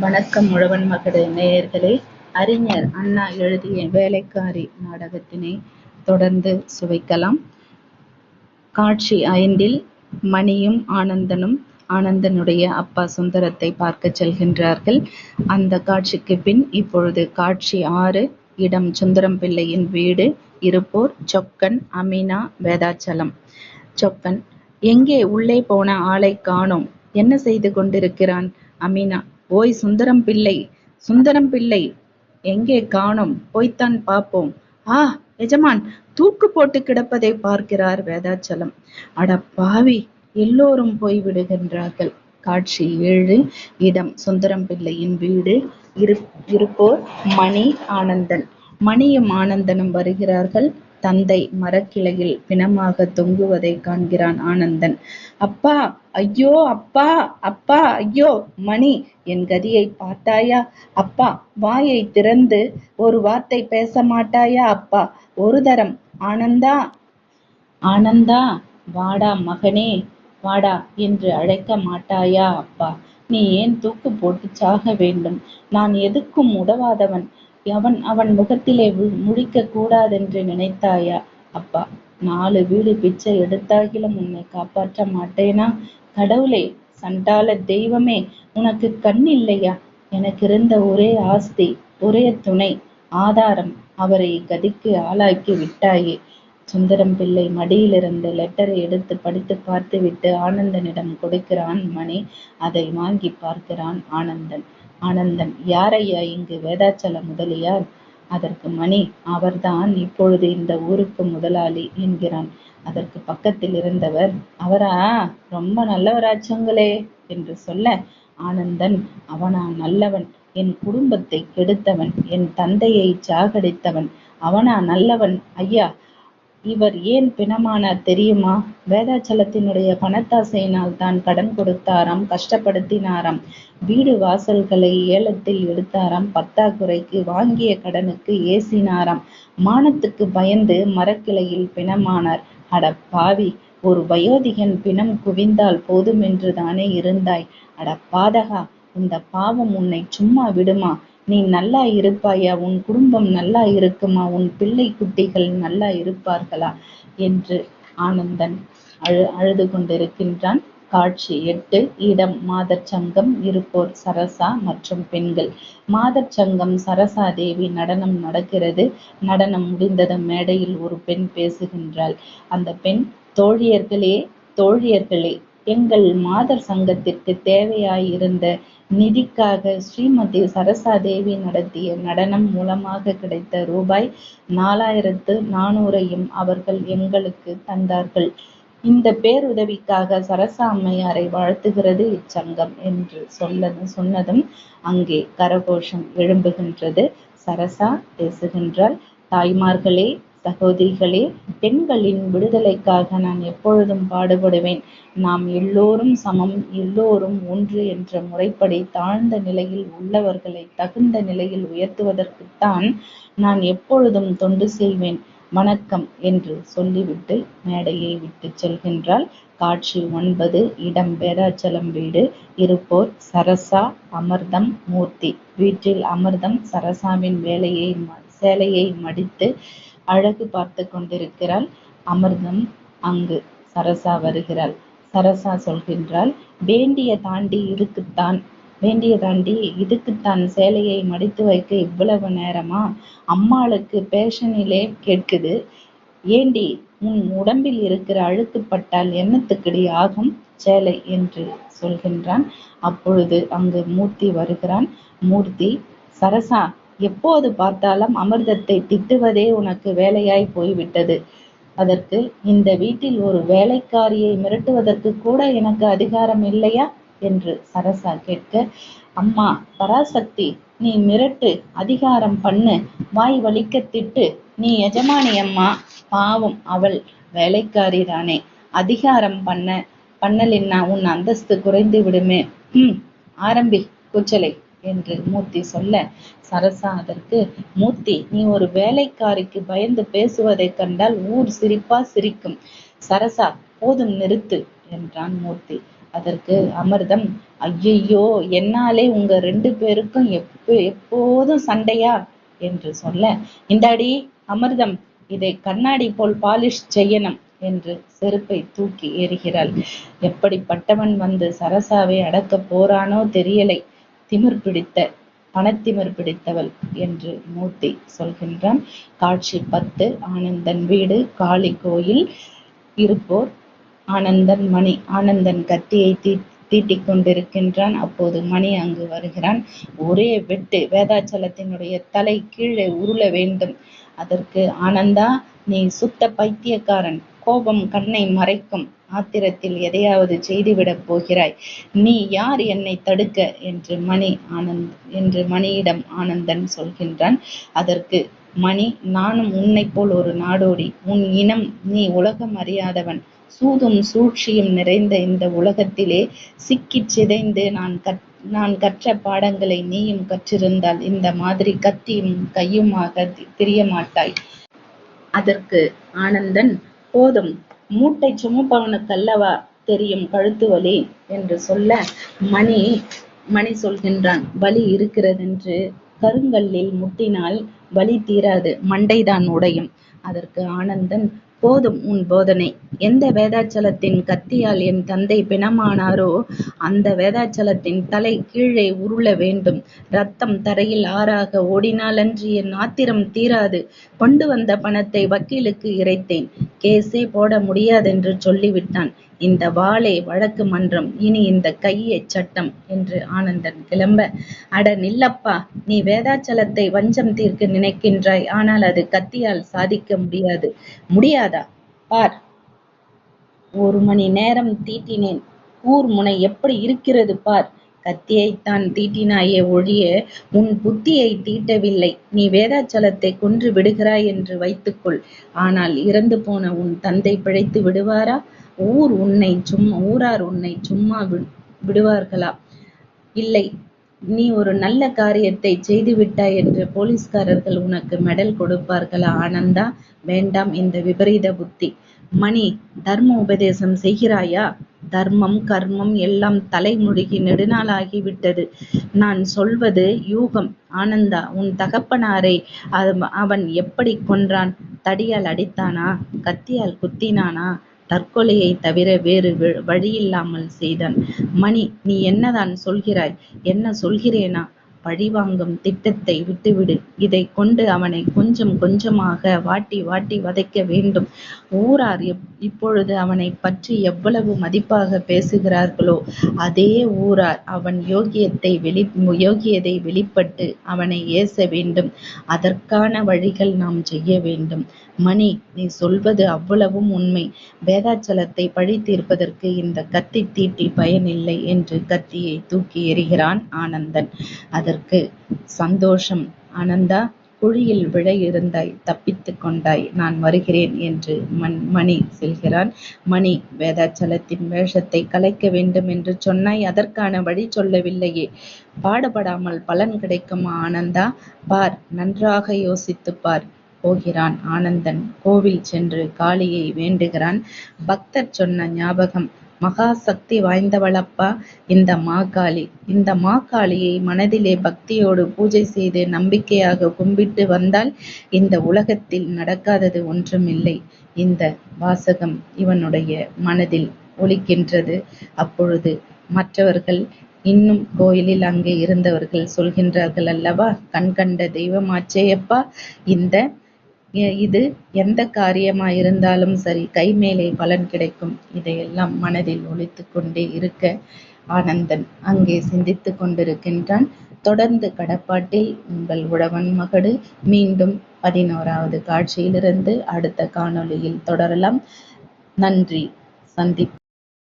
வணக்கம் உழவன் மகளே நேயர்களே. அறிஞர் அண்ணா எழுதிய வேலைக்காரி நாடகத்தினை தொடர்ந்து சுவைக்கலாம். காட்சி ஐந்தில் மணியும் ஆனந்தனும் ஆனந்தனுடைய அப்பா சுந்தரத்தை பார்க்க செல்கின்றார்கள். அந்த காட்சிக்கு பின் இப்பொழுது காட்சி ஆறு இடம் சுந்தரம் பிள்ளையின் வீடு இருப்போர் சொக்கன் அமீனா வேதாச்சலம். சொக்கன் எங்கே உள்ளே போன ஆளை காணோம். என்ன செய்து கொண்டிருக்கிறான்? அமீனா ஓய் சுந்தரம் பிள்ளை சுந்தரம் பிள்ளை எங்கே காணோம்? போய்த்தான் பார்ப்போம். ஆ எஜமான் தூக்கு போட்டு கிடப்பதை பார்க்கிறார் வேதாச்சலம். அட பாவி எல்லோரும் போய் விடுகின்றார்கள் காட்சி ஏழு இடம் சுந்தரம் பிள்ளையின் வீடு இரு இருப்போர் மணி ஆனந்தன். மணியும் ஆனந்தனும் வருகிறார்கள். தந்தை மரக்கிளையில் பிணமாக தொங்குவதை காண்கிறான் ஆனந்தன். அப்பா ஐயோ அப்பா அப்பா ஐயோ மணி என் கதியை பார்த்தாயா? அப்பா வாயை திறந்து ஒரு வார்த்தை பேச மாட்டாயா அப்பா? ஒரு தரம் ஆனந்தா? ஆனந்தா வாடா மகனே வாடா என்று அழைக்க மாட்டாயா அப்பா? நீ ஏன் தூக்கு போட்டு சாக வேண்டும்? நான் எதுக்கும் உதவாதவன். அவன் அவன் முகத்திலே முழிக்க கூடாதென்று நினைத்தாயா? அப்பா நாலு வீடு பிச்சை எடுத்தாகிலும் உன்னை காப்பாற்ற மாட்டேனா? கடவுளே சண்டால தெய்வமே உனக்கு கண் இல்லையா? எனக்கு இருந்த ஒரே ஆஸ்தி ஒரே துணை ஆதாரம் அவரை கதிக்கு ஆளாக்கி விட்டாயே. சுந்தரம் பிள்ளை மடியிலிருந்து லெட்டரை எடுத்து படித்து பார்த்துவிட்டு ஆனந்தனிடம் கொடுக்கிறான் மணி. அதை வாங்கி பார்க்கிறான் ஆனந்தன். ஆனந்தன் யாரையா இங்கு வேதாச்சல முதலியார்? அதற்கு மணி அவர்தான் இப்பொழுது இந்த ஊருக்கு முதலாளி என்கிறான். அதற்கு பக்கத்தில் இருந்தவர் அவரா? ரொம்ப நல்லவராச்சங்களே என்று சொல்ல ஆனந்தன் அவனா நல்லவன் என் குடும்பத்தை கெடுத்தவன் என் தந்தையை சாகடித்தவன் அவனா நல்லவன் ஐயா இவர் ஏன் பிணமானார் தெரியுமா? வேதாச்சலத்தினுடைய பணத்தாசையினால் தான் கடன் கொடுத்தாராம் கஷ்டப்படுத்தினாராம். வீடு வாசல்களை ஏலத்தில் எடுத்தாராம் பத்தாக்குறைக்கு வாங்கிய கடனுக்கு ஏசினாராம். மானத்துக்கு பயந்து மரக்கிளையில் பிணமானார். அட பாவி ஒரு வயோதிகன் பிணம் குவிந்தால் போதுமென்று தானே இருந்தாய். அட பாதகா இந்த பாவம் உன்னை சும்மா விடுமா? நீ நல்லா இருப்பாயா? உன் குடும்பம் நல்லா இருக்குமா? உன் பிள்ளை குட்டிகள் நல்லா இருப்பார்களா? என்று ஆனந்தன் அழு அழுது கொண்டிருக்கின்றான். காட்சி எட்டு இடம் மாதர் சங்கம் இருப்போர் சரசா மற்றும் பெண்கள். மாதர் சங்கம் சரசா தேவி நடனம் நடக்கிறது. நடனம் முடிந்ததும் மேடையில் ஒரு பெண் பேசுகின்றாள். அந்த பெண் தோழியர்களே தோழியர்களே எங்கள் மாதர் சங்கத்திற்கு தேவையாயிருந்த நிதிக்காக ஸ்ரீமதி சரசாதேவி நடத்திய நடனம் மூலமாக கிடைத்த ரூபாய் நாலாயிரத்து நானூறையும் அவர்கள் எங்களுக்கு தந்தார்கள். இந்த பேருதவிக்காக சரசா அம்மையாரை வாழ்த்துகிறது இச்சங்கம் என்று சொல்ல சொன்னதும் அங்கே கரகோஷம் எழும்புகின்றது. சரசா பேசுகின்றாள் தாய்மார்களே சகோதரிகளே பெண்களின் விடுதலைக்காக நான் எப்பொழுதும் பாடுபடுவேன். நாம் எல்லோரும் சமம் எல்லோரும் ஒன்று என்ற முறைப்படி தாழ்ந்த நிலையில் உள்ளவர்களை தகுந்த நிலையில் உயர்த்துவதற்குத்தான் நான் எப்பொழுதும் தொண்டு செய்வேன். வணக்கம் என்று சொல்லிவிட்டு மேடையை விட்டு செல்கின்றாள். காட்சி ஒன்பது இடம் பேராச்சலம் வீடு இருப்போர் சரசா அமர்தம் மூர்த்தி. வீட்டில் அமர்தம் சரசாவின் வேலையை சேலையை மடித்து அழகு பார்த்து கொண்டிருக்கிறாள். அமிர்தம் அங்கு சரசா வருகிறாள். சரசா சொல்கின்றாள் வேண்டிய தாண்டி இதுக்குத்தான் வேண்டிய தாண்டி இதுக்குத்தான் சேலையை மடித்து வைக்க இவ்வளவு நேரமா? அம்மாளுக்கு பேஷனிலே கேட்குது. ஏண்டி உன் உடம்பில் இருக்கிற அழுக்குப்பட்டால் பட்டால் ஆகும்? சேலை என்று சொல்கின்றான். அப்பொழுது அங்கு மூர்த்தி வருகிறான். மூர்த்தி சரசா எப்போது பார்த்தாலும் அமிர்தத்தை திட்டுவதே உனக்கு வேலையாய் போய்விட்டது. அதற்கு இந்த வீட்டில் ஒரு வேலைக்காரியை மிரட்டுவதற்கு கூட எனக்கு அதிகாரம் இல்லையா? என்று சரசா கேட்க அம்மா பராசக்தி நீ மிரட்டு அதிகாரம் பண்ணு வாய் வலிக்க திட்டு. நீ எஜமானி அம்மா. பாவம் அவள் வேலைக்காரி தானே அதிகாரம் பண்ண பண்ணலின்னா உன் அந்தஸ்து குறைந்து விடுமே. ஹம் ஆரம்பி கூச்சலை. என்று மூர்த்தி சொல்ல சரசா அதற்கு மூர்த்தி நீ ஒரு வேலைக்காரிக்கு பயந்து பேசுவதை கண்டால் ஊர் சிரிப்பா சிரிக்கும். சரசா போதும் நிறுத்து என்றான் மூர்த்தி. அதற்கு அமிர்தம் ஐயையோ என்னாலே உங்க ரெண்டு பேருக்கும் எப்ப எப்போதும் சண்டையா? என்று சொல்ல இந்தாடி அமிர்தம் இதை கண்ணாடி போல் பாலிஷ் செய்யணும் என்று செருப்பை தூக்கி எறிகிறாள். எப்படிப்பட்டவன் வந்து சரசாவை அடக்கப் போறானோ தெரியலை. திமிர் பிடித்த பணத்திமிர் பிடித்தவள் என்று மூர்த்தி சொல்கின்றான். காட்சி பத்து ஆனந்தன் வீடு காளி கோயில் இருப்போர் ஆனந்தன் மணி ஆனந்தன் கத்தியை தீ தீட்டிக் கொண்டிருக்கின்றான். அப்போது மணி அங்கு வருகிறான். ஒரே வெட்டு வேதாச்சலத்தினுடைய தலை கீழே உருள வேண்டும். அதற்கு ஆனந்தா நீ சுத்த பைத்தியக்காரன். கோபம் கண்ணை மறைக்கும் ஆத்திரத்தில் எதையாவது செய்துவிடப் போகிறாய்? நீ யார் என்னை தடுக்க? என்று மணி ஆனந்த் என்று மணியிடம் ஆனந்தன் சொல்கின்றான். அதற்கு மணி நானும் உன்னை போல் ஒரு நாடோடி. உன் இனம் நீ உலகம் அறியாதவன். சூதும் சூழ்ச்சியும் நிறைந்த இந்த உலகத்திலே சிக்கிச் சிதைந்து நான் கற் நான் கற்ற பாடங்களை நீயும் கற்றிருந்தால் இந்த மாதிரி கத்தியும் கையுமாக திரிய மாட்டாய் அதற்கு ஆனந்தன் போதும். மூட்டை சுமப்பவனுக்கல்லவா தெரியும் கழுத்து வலி என்று சொல்ல மணி மணி சொல்கின்றான். வலி இருக்கிறதென்று கருங்கல்லில் முட்டினால் வலி தீராது. மண்டைதான் உடையும். அதற்கு ஆனந்தன் போதும் உன் போதனை. எந்த வேதாச்சலத்தின் கத்தியால் என் தந்தை பிணமானாரோ அந்த வேதாச்சலத்தின் தலை கீழே உருள வேண்டும். ரத்தம் தரையில் ஆறாக ஓடினாலன்றி என் ஆத்திரம் தீராது. கொண்டு வந்த பணத்தை வக்கீலுக்கு இறைத்தேன். கேஸே போட முடியாதென்று சொல்லிவிட்டான். இந்த வாளே வழக்கு மன்றம் இனி இந்த கையே சட்டம் என்று ஆனந்தன் கிளம்ப அட நில்லப்பா நீ வேதாச்சலத்தை வஞ்சம் தீர்க்க நினைக்கின்றாய் ஆனால் அது கத்தியால் சாதிக்க முடியாது. முடியாதா? பார். ஒரு மணி நேரம் தீட்டினேன். கூர் முனை எப்படி இருக்கிறது பார்? கத்தியைத்தான் தீட்டினாயே ஒழிய உன் புத்தியை தீட்டவில்லை. நீ வேதாச்சலத்தை கொன்று விடுகிறாய் என்று வைத்துக்கொள். ஆனால் இறந்து போன உன் தந்தை பிழைத்து விடுவாரா? ஊர் உன்னை சும்மா ஊரார் உன்னை சும்மா விடுவார்களா? இல்லை நீ ஒரு நல்ல காரியத்தை செய்துவிட்டாய் என்று போலீஸ்காரர்கள் உனக்கு மெடல் கொடுப்பார்களா? ஆனந்தா வேண்டாம் இந்த விபரீத புத்தி. மணி தர்ம உபதேசம் செய்கிறாயா? தர்மம் கர்மம் எல்லாம் தலைமுழுகி நெடுநாளாகிவிட்டது நான் சொல்வது யூகம். ஆனந்தா உன் தகப்பனாரை அவன் எப்படி கொன்றான்? தடியால் அடித்தானா? கத்தியால் குத்தினானா? தற்கொலையை தவிர வேறு வழியில்லாமல் செய்தான். மணி நீ என்னதான் சொல்கிறாய்? என்ன சொல்கிறேனா? பழிவாங்கும் திட்டத்தை விட்டுவிடு. இதைக் கொண்டு அவனை கொஞ்சம் கொஞ்சமாக வாட்டி வாட்டி வதைக்க வேண்டும். ஊரார் இப்பொழுது அவனை பற்றி எவ்வளவு மதிப்பாக பேசுகிறார்களோ அதே ஊரார் அவன் யோகியத்தை வெளி யோகியதை வெளிப்பட்டு அவனை ஏச வேண்டும். அதற்கான வழிகள் நாம் செய்ய வேண்டும். மணி நீ சொல்வது அவ்வளவும் உண்மை. வேதாச்சலத்தை பழி தீர்ப்பதற்கு இந்த கத்தி தீட்டி பயனில்லை என்று கத்தியை தூக்கி எறிகிறான் ஆனந்தன். அதற்கு சந்தோஷம் ஆனந்தா குழியில் விழ இருந்தாய் தப்பித்துக் கொண்டாய் நான் வருகிறேன் என்று மண் மணி செல்கிறான். மணி வேதாச்சலத்தின் வேஷத்தை கலைக்க வேண்டும் என்று சொன்னாய் அதற்கான வழி சொல்லவில்லையே. பாடுபடாமல் பலன் கிடைக்குமா ஆனந்தா? பார் நன்றாக யோசித்து பார். போகிறான் ஆனந்தன் கோவில் சென்று காளியை வேண்டுகிறான் பக்தர் சொன்ன ஞாபகம் மகா சக்தி வாய்ந்தவளப்பா. இந்த மாகாளி. இந்த மாகாளியை மனதிலே பக்தியோடு பூஜை செய்து நம்பிக்கையாக கும்பிட்டு வந்தால் இந்த உலகத்தில் நடக்காதது ஒன்றுமில்லை. இந்த வாசகம் இவனுடைய மனதில் ஒலிக்கின்றது. அப்பொழுது மற்றவர்கள் இன்னும் கோயிலில் அங்கே இருந்தவர்கள் சொல்கின்றார்கள் அல்லவா கண்கண்ட தெய்வமாச்சேயப்பா. இந்த இது எந்த காரியமாயிருந்தாலும் சரி கை மேலே பலன் கிடைக்கும். இதையெல்லாம் மனதில் ஒழித்து கொண்டே இருக்க ஆனந்தன் அங்கே சிந்தித்து கொண்டிருக்கின்றான். தொடர்ந்து கடப்பாட்டில் உங்கள் உழவன் மகடு மீண்டும் பதினோராவது காட்சியிலிருந்து அடுத்த காணொளியில் தொடரலாம். நன்றி சந்திப்பு